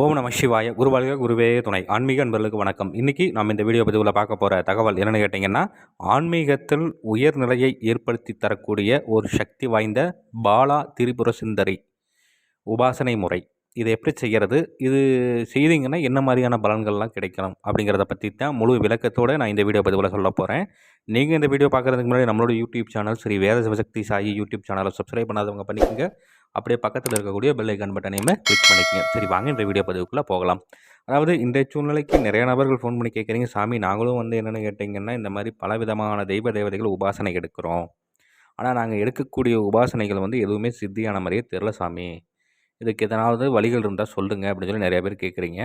ஓம் நம சிவாய. குருவாளிக குருவே துணை. ஆன்மீக அன்பர்களுக்கு வணக்கம். இன்றைக்கி நாம் இந்த வீடியோ பதிவில் பார்க்க போகிற தகவல் என்னென்னு கேட்டிங்கன்னா ஆன்மீகத்தில் உயர்நிலையை ஏற்படுத்தி தரக்கூடிய ஒரு சக்தி வாய்ந்த பாலா திரிபுர சுந்தரி உபாசனை முறை. இதை எப்படி செய்கிறது இது செய்தீங்கன்னா என்ன மாதிரியான பலன்கள்லாம் கிடைக்கணும் அப்படிங்கிறத பற்றி தான் முழு விளக்கத்தோடு நான் இந்த வீடியோ பதிவில் சொல்ல போகிறேன் நீங்கள் இந்த வீடியோ பார்க்குறதுக்கு முன்னாடி நம்மளோட YouTube channel Sri Veda Sivasakthi Sai YouTube சேனலை சப்ஸ்கிரைப் பண்ணாதவங்க பண்ணிக்கோங்க. அப்படியே பக்கத்தில் இருக்கக்கூடிய பெல் ஐக்கான் பட்டனையுமே கிளிக் பண்ணிக்கங்க. சரி வாங்க இந்த வீடியோ பதிவுக்குள்ளே போகலாம். அதாவது இன்றைய சூழ்நிலைக்கு நிறைய நபர்கள் ஃபோன் பண்ணி கேட்குறீங்க. சாமி நாங்களும் வந்து என்னென்னு கேட்டிங்கன்னா இந்த மாதிரி பல விதமான தெய்வ தேவதைகள் உபாசனை எடுக்கிறோம். ஆனால் நாங்கள் எடுக்கக்கூடிய உபாசனைகள் வந்து எதுவுமே சித்தியான மாதிரியே தெரில சாமி. இதுக்கு எதனாவது வழிகள் இருந்தால் சொல்லுங்கள் அப்படின்னு சொல்லி நிறைய பேர் கேட்குறீங்க.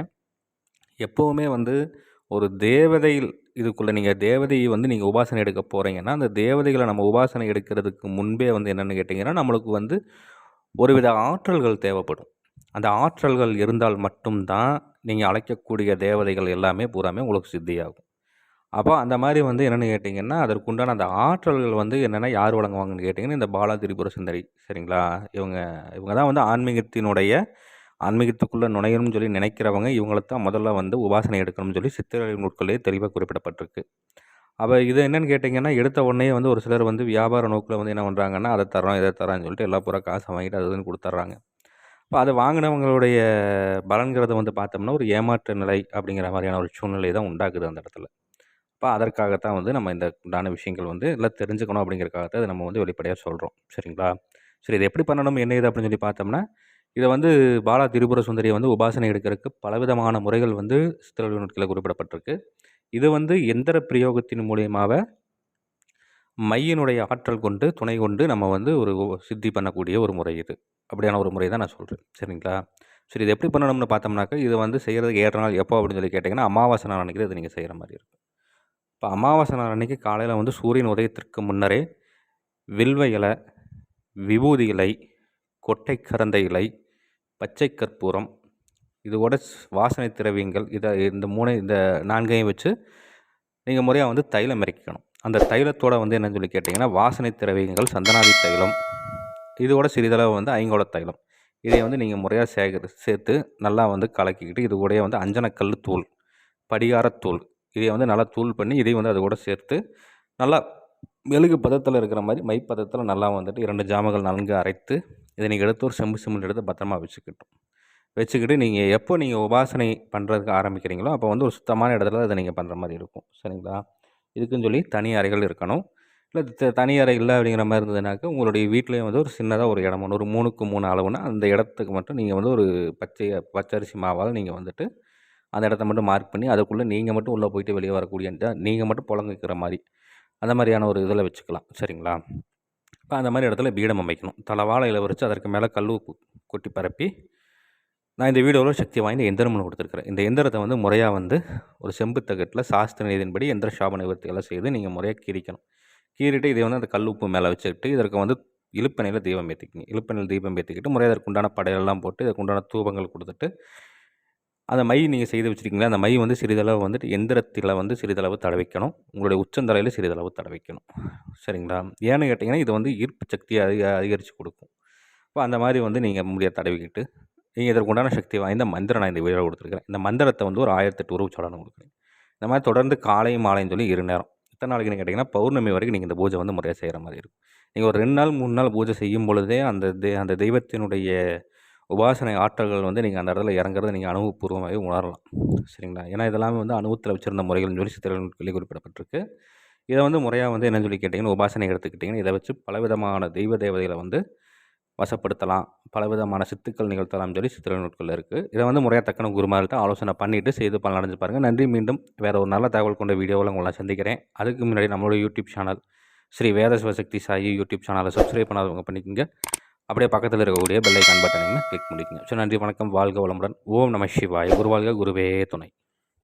எப்போவுமே வந்து ஒரு தேவதையில் இதுக்குள்ளே நீங்கள் தேவதையை வந்து நீங்கள் உபாசனை எடுக்க போகிறீங்கன்னா அந்த தேவதைகளை நம்ம உபாசனை எடுக்கிறதுக்கு முன்பே வந்து என்னென்னு கேட்டிங்கன்னா நம்மளுக்கு வந்து ஒருவித ஆற்றல்கள் தேவைப்படும். அந்த ஆற்றல்கள் இருந்தால் மட்டும்தான் நீங்கள் அழைக்கக்கூடிய தேவதைகள் எல்லாமே பூராமே உங்களுக்கு சித்தியாகும். அப்போ அந்த மாதிரி வந்து என்னென்னு கேட்டிங்கன்னா அதற்குண்டான அந்த ஆற்றல்கள் வந்து என்னென்னா யார் வழங்குவாங்கன்னு கேட்டிங்கன்னா இந்த பாலா திரிபுர சுந்தரி. சரிங்களா? இவங்க இவங்க தான் வந்து ஆன்மீகத்தினுடைய ஆன்மீகத்துக்குள்ளே நுழையணும்னு சொல்லி நினைக்கிறவங்க இவங்களை தான் முதல்ல வந்து உபாசனை எடுக்கணும்னு சொல்லி சித்திரை நூட்களே தெளிவாக குறிப்பிடப்பட்டிருக்கு. அப்போ இது என்னென்னு கேட்டிங்கன்னா எடுத்த உடனே வந்து ஒரு சிலர் வந்து வியாபார நோக்கில் வந்து என்ன பண்ணுறாங்கன்னா அதை தரோம் இதை தரோன்னு சொல்லிட்டு எல்லா பூரா காசை வாங்கிட்டு அது கொடுத்துட்றாங்க. இப்போ அதை வாங்கினவங்களுடைய பலன்கிறத வந்து பார்த்தோம்னா ஒரு ஏமாற்ற நிலை அப்படிங்கிற மாதிரியான ஒரு சூழ்நிலை தான் உண்டாக்குது அந்த இடத்துல. இப்போ அதற்காகத்தான் வந்து நம்ம இந்த உண்டான விஷயங்கள் வந்து எல்லாம் தெரிஞ்சுக்கணும் அப்படிங்கிறக்காகத்தான் அதை நம்ம வந்து வெளிப்படையாக சொல்கிறோம் சரிங்களா? சரி இது எப்படி பண்ணணும் என்ன இது அப்படின்னு சொல்லி பார்த்தோம்னா இதை வந்து பாலா திரிபுர சுந்தரியை வந்து உபாசனை எடுக்கிறதுக்கு பலவிதமான முறைகள் வந்து சித்திரவழி நூட்களில் குறிப்பிடப்பட்டிருக்கு. இது வந்து எந்திர பிரயோகத்தின் மூலியமாக மையினுடைய ஆற்றல் கொண்டு துணை கொண்டு நம்ம வந்து ஒரு சித்தி பண்ணக்கூடிய ஒரு முறை இது. அப்படியான ஒரு முறை தான் நான் சொல்கிறேன் சரிங்களா? சரி இது எப்படி பண்ணணும்னு பார்த்தோம்னாக்கா இது வந்து செய்கிறதுக்கு ஏற்ற நாள் எப்போ அப்படின்னு சொல்லி கேட்டிங்கன்னா அமாவாசை நாள் அன்றைக்கி இது நீங்கள் செய்கிற மாதிரி இருக்கும். இப்போ அமாவாசை நாள் அன்றைக்கி காலையில் வந்து சூரியன் உதயத்திற்கு முன்னரே வில்வ இலை விபூதி இலை கொட்டை கரந்த இலை பச்சை கற்பூரம் இதோட வாசனை திரவியங்கள் இதை இந்த மூணு இந்த நான்கையும் வச்சு நீங்கள் முறையாக வந்து தைலம் இறக்கிக்கணும். அந்த தைலத்தோடு வந்து என்னன்னு சொல்லி கேட்டிங்கன்னா வாசனை திரவியங்கள் சந்தனாதி தைலம் இதோட சிறிதளவு வந்து ஐங்கோல தைலம். இதை வந்து நீங்கள் முறையாக சேகரி சேர்த்து நல்லா வந்து கலக்கிக்கிட்டு இது கூடயே வந்து அஞ்சனக்கல் தூள் படிகாரத்தூள் இதை வந்து நல்லா தூள் பண்ணி இதையும் வந்து அது கூட சேர்த்து நல்லா மெழுகு பதத்தில் இருக்கிற மாதிரி மை பதத்தில் நல்லா வந்துட்டு இரண்டு ஜாமங்கள் நன்கு அரைத்து இதை நீங்கள் எடுத்து ஒரு செம்பு சிமெண்ட் எடுத்து பத்திரமா வச்சுக்கிட்டோம். வச்சுக்கிட்டு நீங்கள் எப்போ நீங்கள் உபாசனை பண்ணுறதுக்கு ஆரம்பிக்கிறீங்களோ அப்போ வந்து ஒரு சுத்தமான இடத்துல அதை நீங்கள் பண்ணுற மாதிரி இருக்கும். சரிங்களா? இதுக்குன்னு சொல்லி தனி அறைகள் இருக்கணும். இல்லை தனி அறை இல்லை அப்படிங்கிற மாதிரி இருந்ததுனாக்கா உங்களுடைய வீட்லேயும் வந்து ஒரு சின்னதாக ஒரு இடம் ஒன்று ஒரு மூணுக்கு மூணு அளவுனா அந்த இடத்துக்கு மட்டும் நீங்கள் வந்து ஒரு பச்சை பச்சரிசி மாவால் நீங்கள் வந்துட்டு அந்த இடத்த மட்டும் மார்க் பண்ணி அதுக்குள்ளே நீங்கள் மட்டும் உள்ளே போயிட்டு வெளியே வரக்கூடிய நீங்கள் மட்டும் புழங்கிக்கிற மாதிரி அந்த மாதிரியான ஒரு இதில் வச்சுக்கலாம். சரிங்களா? இப்போ அந்த மாதிரி இடத்துல பீடம் அமைக்கணும். தலவாழையில் வச்சு அதற்கு மேலே கல் கொட்டி பரப்பி நான் இந்த வீடியோவில் சக்தி வாய்ந்த எந்திரம் ஒன்று கொடுத்துருக்குறேன். இந்த எந்திரத்தை வந்து முறையாக வந்து ஒரு செம்பு தகட்டில் சாஸ்திர நீதியின்படி எந்திர சாப நிவர்த்திகளை செய்து நீங்கள் முறையாக கீரிக்கணும். கீறிட்டு இதை வந்து அந்த கல் உப்பு மேலே வச்சுக்கிட்டு இதற்கு வந்து இழுப்பனையில் தீபம் ஏற்றிக்கணும் இழுப்பனையில் தீபம் ஏற்றிக்கிட்டு முறையாக அதற்கு உண்டான படையெல்லாம் போட்டு இதற்கு உண்டான தூபங்கள் கொடுத்துட்டு அந்த மை நீங்கள் செய்து வச்சுருக்கீங்களா? அந்த மை வந்து சிறிதளவு வந்துட்டு எந்திரத்தில் வந்து சிறிதளவு தடவிக்கணும். உங்களுடைய உச்சந்தலையில் சிறிதளவு தடவிக்கணும். சரிங்களா? ஏன்னு கேட்டிங்கன்னா இது வந்து ஈர்ப்பு சக்தியை அதிக அதிகரித்து கொடுக்கும். இப்போ அந்த மாதிரி வந்து நீங்கள் முடிய தடவிக்கிட்டு நீங்கள் இதற்கு உண்டான சக்தி வாய்ந்த மந்திரம் நான் இந்த வீடியோவில் கொடுத்துருக்கேன் இந்த மந்திரத்தை வந்து ஒரு ஆயிரத்தெட்டு உருவ சொல்லணும் கொடுக்குறேன். இந்த மாதிரி தொடர்ந்து காலையும் மாலையும் சொல்லி இரு நேரம். எத்தனை நாளைக்கு கேட்டிங்கன்னா பௌர்ணமி வரைக்கும் நீங்கள் இந்த பூஜை வந்து முறையாக செய்கிற மாதிரி இருக்கும். நீங்கள் ஒரு ரெண்டு நாள் மூணு நாள் பூஜை செய்யும் பொழுதே அந்த அந்த தெய்வத்தினுடைய உபாசனை ஆற்றல்கள் வந்து நீங்கள் அந்த இடத்துல இறங்குறத நீங்கள் அனுபவபூர்வமாகவே உணரலாம். சரிங்களா? ஏன்னா இதெல்லாமே வந்து அனுபவத்தில் வச்சுருந்த முறைகள்னு சொல்லி சித்திரங்களில் குறிப்பிடப்பட்டிருக்கு. இதை வந்து முறையாக வந்து என்ன சொல்லி கேட்டிங்கன்னா உபாசனை எடுத்துக்கிட்டிங்கன்னா இதை வச்சு பலவிதமான தெய்வ தேவதைகளை வந்து வசப்படுத்தலாம். பலவிதமான சித்துக்கள் நிகழ்த்தலாம் சொல்லி சித்திரை நூட்கள் இருக்குது இதை வந்து முறையாக தக்கன குருமார்கிட்ட ஆலோசனை பண்ணிவிட்டு செய்து பலன் அடைஞ்சு பாருங்கள் நன்றி. மீண்டும் வேறு ஒரு நல்ல தகவல் கொண்ட வீடியோவில் உங்களை சந்திக்கிறேன். அதுக்கு முன்னாடி நம்மளோட YouTube channel Sri Veda Sivasakthi Sai YouTube சேனலை சப்ஸ்கிரைப் பண்ணாதவங்க பண்ணிக்கோங்க. அப்படியே பக்கத்தில் இருக்கக்கூடிய பெல்லை கன் பட்டனையும் கிளிக் பண்ணிக்கோங்க. ஸோ நன்றி வணக்கம். வாழ்க வளமுடன். ஓம் நம சிவாய். குருவாழ்க குருவே துணை.